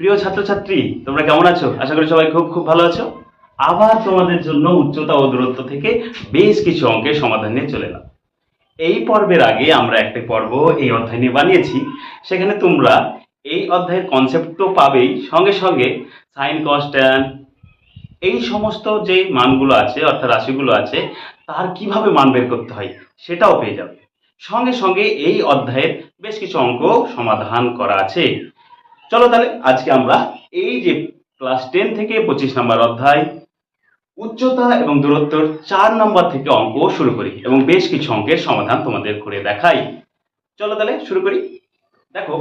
প্রিয় ছাত্রছাত্রী, তোমরা কেমন আছো? আশা করি সবাই খুব খুব ভালো আছো। আবার তোমাদের জন্য উচ্চতা ও দূরত্ব থেকে বেশ কিছু অঙ্কের সমাধান নিয়ে চলে এলাম। এই পর্বের আগে আমরা একটা পর্ব এই অধ্যায় নিয়ে বানিয়েছি। সেখানে তোমরা এই অধ্যায়ের কনসেপ্ট তো পাবেই। সঙ্গে সঙ্গে সাইন কনস্ট্যান্ট এই সমস্ত যে মানগুলো আছে, অর্থাৎ রাশিগুলো আছে, তার কীভাবে মান বের করতে হয় সেটাও পেয়ে যাবে। সঙ্গে সঙ্গে এই অধ্যায়ের বেশ কিছু অঙ্ক সমাধান করা আছে। চলো তাহলে আজকে আমরা এই যে ক্লাস টেন থেকে পঁচিশ নম্বর অধ্যায়, উচ্চতা এবং দূরত্বর চার নম্বর থেকে অঙ্ক শুরু করি এবং বেশ কিছু অঙ্কের সমাধান তোমাদের করে দেখাই। চলো তাহলে শুরু করি। দেখো,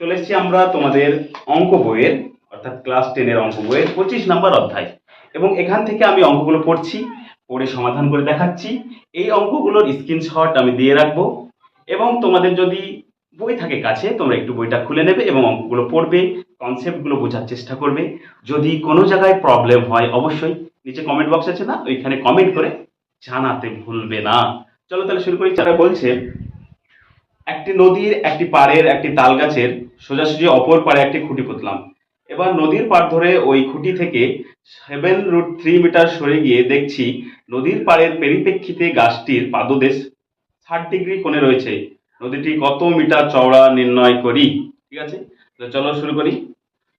চলে এসেছি আমরা তোমাদের অঙ্ক বইয়ের, অর্থাৎ ক্লাস টেনের অঙ্ক বইয়ের পঁচিশ নম্বর অধ্যায়। এবং এখান থেকে আমি অঙ্কগুলো পড়ছি, পড়ে সমাধান করে দেখাচ্ছি। এই অঙ্কগুলোর স্ক্রিনশট আমি দিয়ে রাখব। এবং তোমাদের যদি বই থাকে কাছে, তোমরা একটু বইটা খুলে নেবে এবং অঙ্কগুলো পড়বে কনসেপ্টগুলো বোঝার চেষ্টা করবে। যদি কোনো জায়গায় প্রবলেম হয়, অবশ্যই নিচে কমেন্ট বক্স আছে না? ওইখানে কমেন্ট করে জানাতে ভুলবে না। চলো তাহলে শুরু করি। যারা বলছে, একটি নদীর একটি পাড়ের একটি তাল গাছের সোজাসুজি অপর পাড়ে একটি খুঁটি পুঁতলাম। এবার নদীর পাড় ধরে ওই খুঁটি থেকে সেভেন রুট থ্রি মিটার সরে গিয়ে দেখছি নদীর পাড়ের পরিপ্রেক্ষিতে গাছটির পাদদেশ ষাট ডিগ্রি কোণে রয়েছে। নদীটি কত মিটার চওড়া নির্ণয় করি? ঠিক আছে? তো চলো শুরু করি।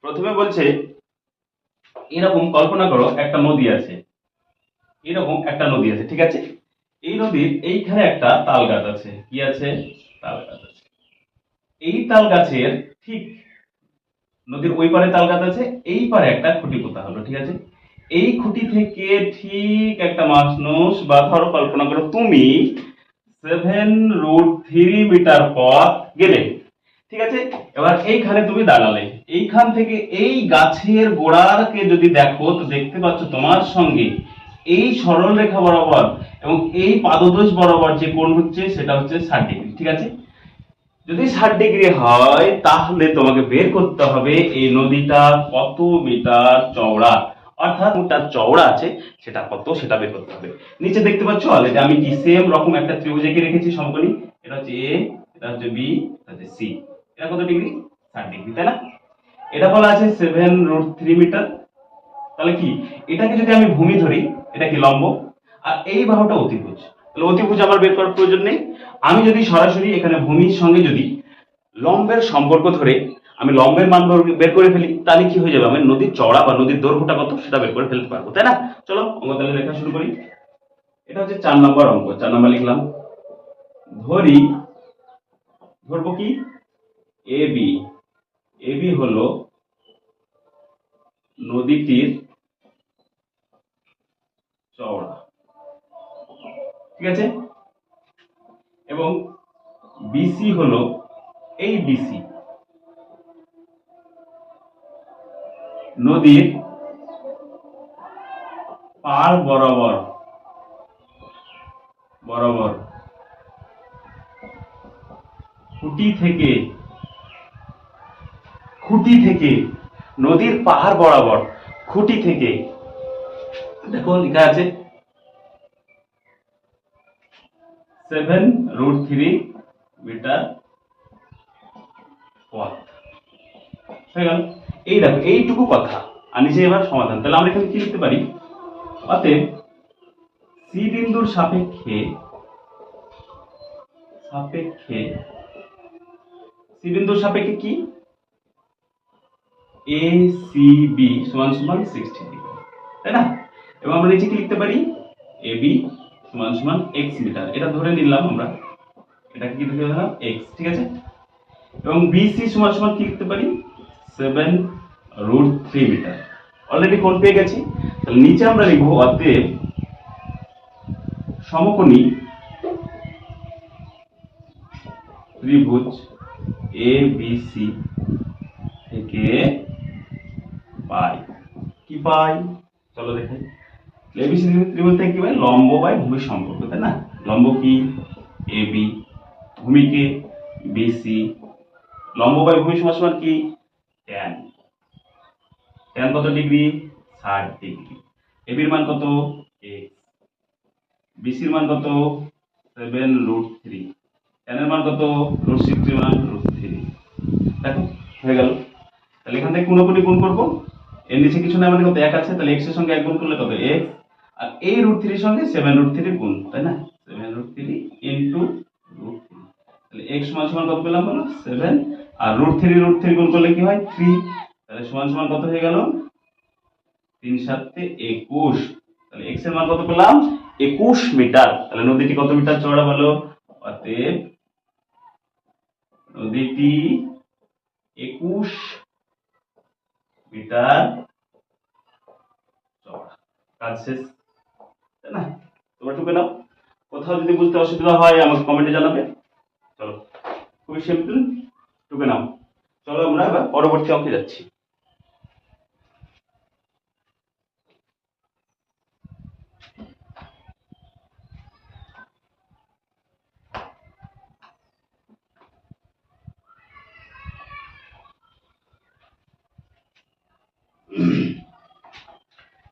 প্রথমে বলছে, এরকম কল্পনা করো একটা নদী আছে। এরকম একটা নদী আছে, ঠিক আছে? এই নদীর এইখানে একটা তাল গাছ আছে। কি আছে? তাল গাছ আছে। এই তাল গাছের ঠিক নদীর ওই পারে তাল গাছ আছে, এই পারে একটা খুঁটি পোতা হলো, ঠিক আছে? এই খুঁটি থেকে ঠিক একটা মানুষ বা ধরো কল্পনা করো তুমি সেভেন রুট থ্রি মিটার পথ গেলে। ঠিক আছে? এবার এইখানে তুমি দাঁড়ালে। এইখান থেকে এই গাছের গোড়াকে যদি দেখো, তো দেখতে পাচ্ছ তোমার সঙ্গে এই সরল রেখা বরাবর এবং এই পাদদেশ বরাবর যে কোণ হচ্ছে, সেটা হচ্ছে ষাট ডিগ্রি। ঠিক আছে? যদি ষাট ডিগ্রি হয়, তাহলে তোমাকে বের করতে হবে এই নদীটা কত মিটার চওড়া? অর্থাৎ মিটার চওড়া আছে, সেটা কত সেটা বের করতে হবে। নিচে দেখতে পাচ্ছ অলরেডি আমি কি সেম রকম একটা ত্রিভুজ এঁকে রেখেছি সমকোণী? এটা হচ্ছে এ এটা হচ্ছে বি এটা হচ্ছে সি এটা কত ডিগ্রি ষাট ডিগ্রি তাই না? এটা বলা আছে সেভেন রুট থ্রি মিটার তাহলে কি? এটাকে যদি আমি ভূমি ধরি, এটা কি লম্ব? আর এই বাহুটা অতিভুজ। তাহলে অতিভুজ আমার বের করার প্রয়োজন নেই। আমি যদি সরাসরি এখানে ভূমির সঙ্গে যদি লম্বের সম্পর্ক ধরে আমি লম্বের মান বের- করে ফেলি, তাহলে কি হয়ে যাবে? আমি নদীর চড়া বা নদীর দৈর্ঘ্যটা কত, সেটা বের করে ফেলতে পারব, তাই না? চলো অঙ্ক তাহলে লেখা শুরু করি। এটা হচ্ছে চার নম্বর অঙ্ক, চার নম্বর লিখলাম। ধরি, ধরবো কি? এ বি এ বি হলো নদীটির চওড়া। ঠিক আছে? এবং বিসি হলো এই বিসি নদীর পার বরাবর বরাবর। খুঁটি থেকে খুঁটি থেকে, নদীর পাহাড় বরাবর, খুঁটি থেকে। দেখো, লেখা আছে সেভেন রুট থ্রি মিটার পথ হয়ে গেল। এই দেখো, এইটুকু কথা। আর নিচে এবার সমাধান, তাহলে আমরা এখানে কি লিখতে পারি? অতএব সি বিন্দুর সাপেক্ষে সাপেক্ষে সি বিন্দুর সাপেক্ষে কি? এ সি বি সমান সমান সিক্সটি ডিগ্রি তাই না? এবং আমরা নিচে কি লিখতে পারি? এ বি সমান সমান এক্স মিটার এটা ধরে নিলাম আমরা। এটাকে কি ধরে নিলাম? এক্স ঠিক আছে? এবং বিসি সমান সমান কি লিখতে পারি? Seven root three metre. Already কোণ পেয়ে গেছি। তাহলে নিচে আমরা লিখব অতএব সমকোণী ত্রিভুজ এ বি সি থেকে পাই। কি পাই? চলো দেখাই। এবিসি ত্রিভুজ থেকে কি পাই? লম্ব বাই ভূমির সম্পর্ক, তাই না? লম্ব কি? এ বি ভূমিকে বিসি লম্ব বাই ভূমি সমান সমান কি? ট্যান ট্যান কত ডিগ্রি ষাট ডিগ্রি এবির মান কত? এক্স বিসির মান কত? সেভেন রুট থ্রি ট্যানের মান কত? রুট সিক্সটি মান রুট থ্রি দেখো, হয়ে গেল। তাহলে এখান থেকে কোনোগুলি গুণ করব? এর নিচে কিছু না মানে কত এক আছে, তাহলে এক্সের সঙ্গে এক গুণ করলে কত? এক্স আর এই রুট থ্রির সঙ্গে সেভেন রুট থ্রি গুণ, তাই না? Seven root three into root three তাহলে এক্স সমান সমান কত পেলাম বলো? সেভেন আর রুট থ্রি রুট থ্রি গুণ করলে কি হয়? থ্রি তাহলে সমান সমান কত হয়ে গেল? তিন সাতে একুশ। তাহলে এক্সের মান কত পেলাম একুশ মিটার। তাহলে নদীটি কত মিটার চওড়া বলো? অতএব নদীটি একুশ মিটার কাজ শেষ। তাই না? তোমরা টুকে নাও। কোথাও যদি বুঝতে অসুবিধা হয়, আমাকে কমেন্টে জানাবে। চলো। খুবই সিম্পল টুকে নাও। চলো আমরা এবার পরবর্তী অঙ্কে যাচ্ছি।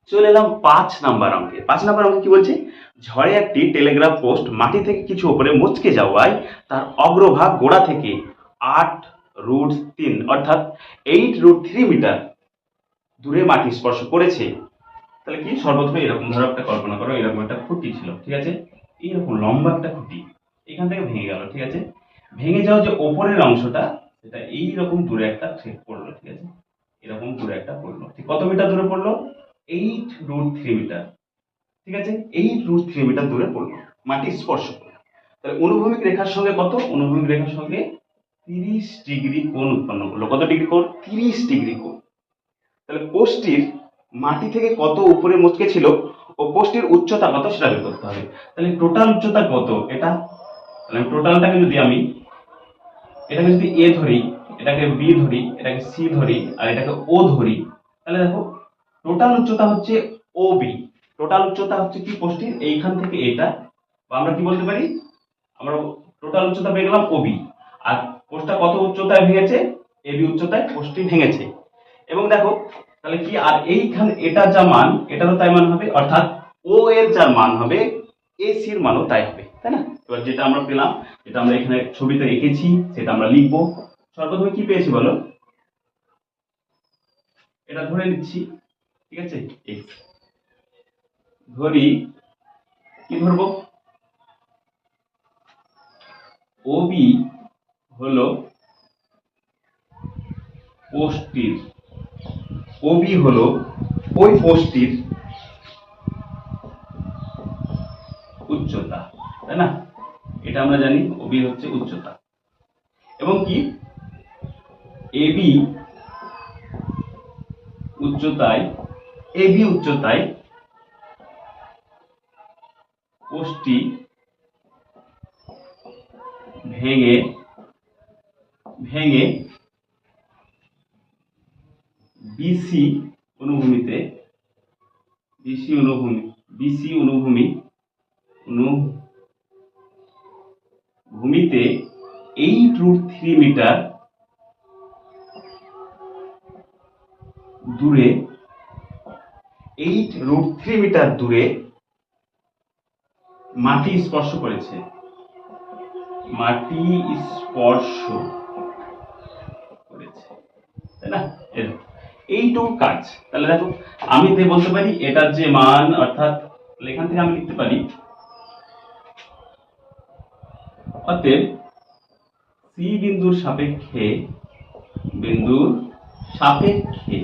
চলে এলাম পাঁচ নাম্বার অঙ্কে। পাঁচ নাম্বার অঙ্কে কি বলছে? ঝড়ে একটি টেলিগ্রাফ পোস্ট মাটি থেকে কিছু উপরে মুচকে যাওয়ায় তার অগ্রভাগ গোড়া থেকে আট রুট তিন, অর্থাৎ এইট রুট থ্রি মিটার দূরে মাটি স্পর্শ করেছে। তাহলে কি? সর্বপ্রথমে এরকম ধরো একটা কল্পনা করো, এরকম একটা খুঁটি ছিল, ঠিক আছে? এইরকম লম্বা একটা খুঁটি, এখান থেকে ভেঙে গেল, ঠিক আছে? ভেঙে যাওয়া যে ওপরের অংশটা, সেটা এইরকম দূরে একটা ঠেক পড়ল, ঠিক আছে? এরকম দূরে একটা পড়ল। ঠিক কত মিটার দূরে পড়ল? এইট রুট থ্রি মিটার ঠিক আছে? এইট রুট থ্রি মিটার দূরে পড়ল, মাটি স্পর্শ করল। তাহলে অনুভূমিক রেখার সঙ্গে কত? অনুভূমিক রেখার সঙ্গে তিরিশ ডিগ্রি কোণ উৎপন্ন করল। কত ডিগ্রি কোণ? তিরিশ ডিগ্রি কোণ। তাহলে পোস্টটির মাটি থেকে কত উপরে মুচকে ছিল ও পোস্টের উচ্চতা কত সেটা বের করতে হবে। তাহলে টোটাল উচ্চতা কত এটা? তাহলে টোটালটাকে যদি আমি, এটাকে যদি এ ধরি, এটাকে বি ধরি, এটাকে সি ধরি, আর এটাকে ও ধরি, তাহলে দেখো টোটাল উচ্চতা হচ্ছে ও বি টোটাল উচ্চতা হচ্ছে কি পোস্টির এইখান থেকে এটা। বা আমরা কি বলতে পারি? আমরা টোটাল উচ্চতা পেয়ে গেলাম ওবি আর পোস্টটা কত উচ্চতায় ভেঙেছে? এবি উচ্চতায় পোস্টটি ভেঙেছে। এবং দেখো, তাহলে কি, আর এইখানে, এটা যা মান, এটারও তাই মান হবে, অর্থাৎ ও এর যার মান হবে এ সির মানও তাই হবে, তাই না? এবার যেটা আমরা পেলাম, যেটা আমরা এখানে ছবিতে এঁকেছি সেটা আমরা লিখব। সর্বপ্রথমে কি পেয়েছি বলো? এটা ধরে নিচ্ছি, ঠিক আছে? x ধরি, কি ধরবো? ওবি হলো পোস্টটির ওবি হলো ওই পোস্টটির উচ্চতা, তাই না? এটা আমরা জানি ওবি হচ্ছে উচ্চতা। এবং কি? এবি উচ্চতায় এবি উচ্চতায় পোস্টটি ভেঙে ভেঙে বিসি অনুভূমিতে বিসি অনুভূমি বিসি অনুভূমি অনুভূমিতে এইট রুট থ্রি মিটার দূরে এইট রুট থ্রি মিটার দূরে মাটি স্পর্শ করেছে। মাটি স্পর্শ করেছে তাই না এরকম। এইটুকু কাজ। তাহলে দেখো, আমি বলতে পারি, এটার যে মান, অর্থাৎ এখান থেকে আমি লিখতে পারি, অতএব সি বিন্দুর সাপেক্ষে বিন্দুর সাপেক্ষে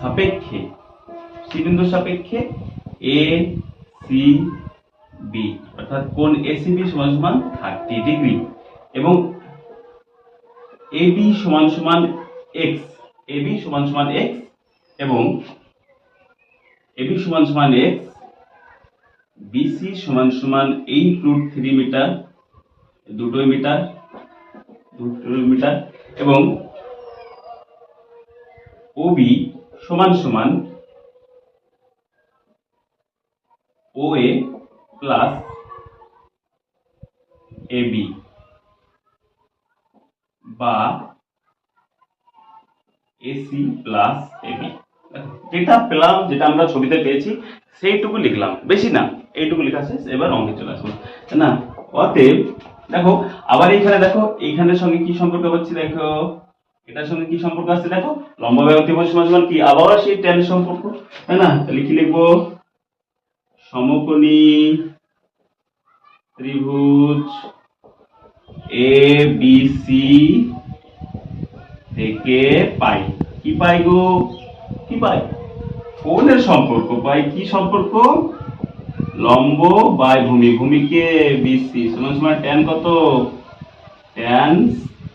সাপেক্ষে সি বিন্দুর সাপেক্ষে এ সি বি অর্থাৎ কোণ এসিবি সমান সমান থার্টি ডিগ্রি এবং এবি সমান সমান এক্স এবি সমান সমান এক্স এবং এবি সমান সমান এক্স বিসি সমান সমান এইট রুট থ্রি মিটার, দুটোই মিটার দুটোই মিটার এবং ওবি সমান সমান O A plus A B বা এসি প্লাস এবি যেটা পেলাম, যেটা আমরা ছবিতে পেয়েছি, সেইটুকু লিখলাম। বেশি না, এইটুকু লেখা শেষ, এবার অঙ্কে চলে আসব। না, অতএব, দেখো, আবার এইখানে দেখো এইখানের সঙ্গে কি সম্পর্ক হচ্ছে, দেখো? এটার সঙ্গে কি সম্পর্ক আছে, দেখো? লম্ব সমান সমান কি? আবার সেই ট্যান সম্পর্ক, তাই না? তাহলে লিখব? সমকোণী ত্রিভুজ এ বি সি থেকে পাই। কি পাই গো? কি পাই? কোণের সম্পর্ক পাই। কি সম্পর্ক? লম্ব বাই ভূমি। ভূমিকে বিসি সমান সমান ট্যান কত? ট্যান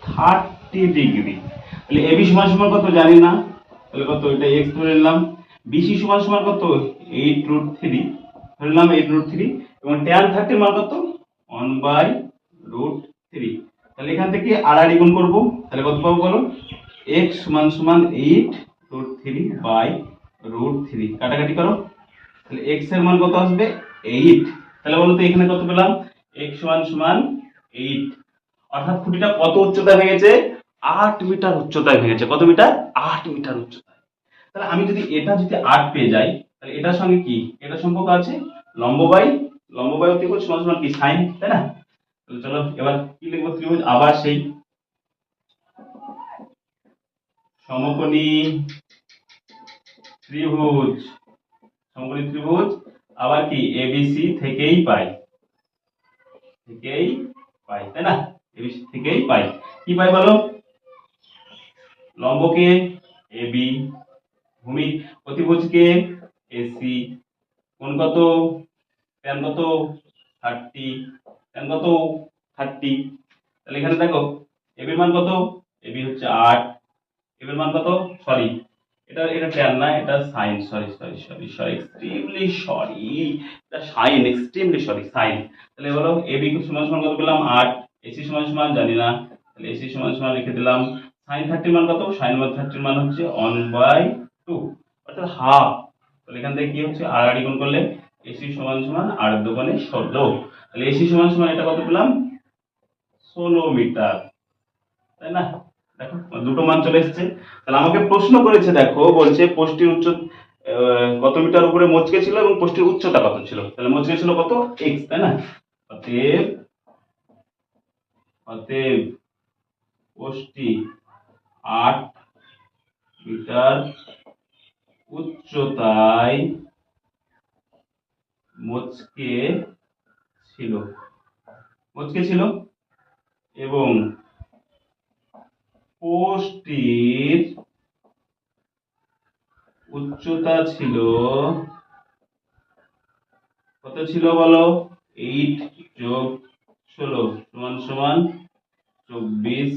থার্টি ডিগ্রি তাহলে এবি সমান সমান কত? জানি না। তাহলে কত? এটা এক্স ধরে নিলাম। বিসি সমান সমান কত? এইট রুট থ্রি ধরে নিলাম এইট রুট থ্রি এবং ট্যান থার্টির মান কত? ওয়ান বাই রুট থ্রি তাহলে এখান থেকে আড়াআড়ি গুণ করব। তাহলে কত পাবো বলো? এক্স সমান সমান eight root three by root three কাটাকাটি করো। তাহলে এক্সের মান কত আসবে? এইট তাহলে বলো তো এখানে কত পেলাম? এক্স সমান সমান এইট অর্থাৎ খুঁটিটা কত উচ্চতায় ভেঙেছে? আট মিটার উচ্চতায় ভেঙেছে। কত মিটার? আট মিটার উচ্চতায়। তাহলে আমি যদি এটা যদি আট পেয়ে যাই, তাহলে এটার সঙ্গে কি? এটা সম্পর্ক আছে? লম্ব বাই লম্ব বাই সমান সমান কি? সাইন, তাই না? চলো, এবার কি লিখব ত্রিভুজ? আবার সেই সমকোণী ত্রিভুজ। সমকোণী ত্রিভুজ, আবার কি? এবিসি থেকেই পাই। থেকেই পাই, তাই না? এবিসি থেকেই পাই। কি পাই বলো? লম্বকে এবি ভূমি অতিভুজকে এসি কোণ কত? ট্যান কত? থার্টি কত? থার্টি তাহলে এখানে দেখো এবির মান কত? এবি হচ্ছে আট। এবির মান কত? সরি এটা এটা ট্যান না, এটা sine sorry sorry sorry sorry extremely sorry এটা সাইন এক্সট্রিমলি সরি সাইন তাহলে বলো এবি সমান সমান কত পেলাম? আট। এসি সমান সমান, জানি না। তাহলে এসি সমান সমান লিখে দিলাম। সাইন থার্টির মান কত? সাইন থার্টির মান হচ্ছে ওয়ান বাই টু অর্থাৎ হাফ তাহলে এখান থেকে কি হচ্ছে? আর আড়ি গুণ করলে এসি সমান সমান আর দোকানে ষোলো। তাহলে এসি সমান সমান এটা কত পেলাম? ষোলো মিটার। তাই না? দেখো, দুটো মান চলে এসেছে। তাহলে আমাকে প্রশ্ন করেছে, দেখো, বলছে পোস্টের উচ্চ কত মিটার উপরে মচকে ছিল এবং পোস্টের উচ্চতা কত ছিল? তাহলে মচকে ছিল কত? এক্স তাই না? অতএব অতএব পোস্টটি আট মিটার উচ্চতায় মচকে ছিল। মচকে ছিল? এবং পোস্টটির উচ্চতা ছিল কত ছিল বলো? এইট যোগ ষোলো সমান সমান চব্বিশ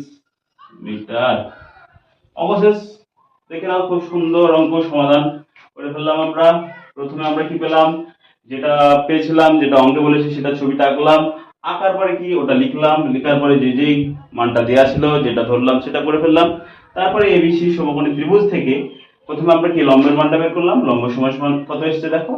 মিটার। অবশেষ দেখে নাও খুব সুন্দর অঙ্ক সমাধান করে ফেললাম আমরা। প্রথমে আমরা কি পেলাম? যেটা পেয়েছিলাম, যেটা অঙ্কে বলেছি, সেটা ছবিটা আঁকলাম। আঁকার পরে কি ওটা লিখলাম? লেখার পরে যে যেই মানটা দেওয়া ছিল, যেটা ধরলাম, সেটা করে ফেললাম। তারপরে এবিসি সমকোণী ত্রিভুজ থেকে প্রথমে আমরা কি লম্বের মানটা বের করলাম? লম্ব সময় সমান কত এসছে দেখো?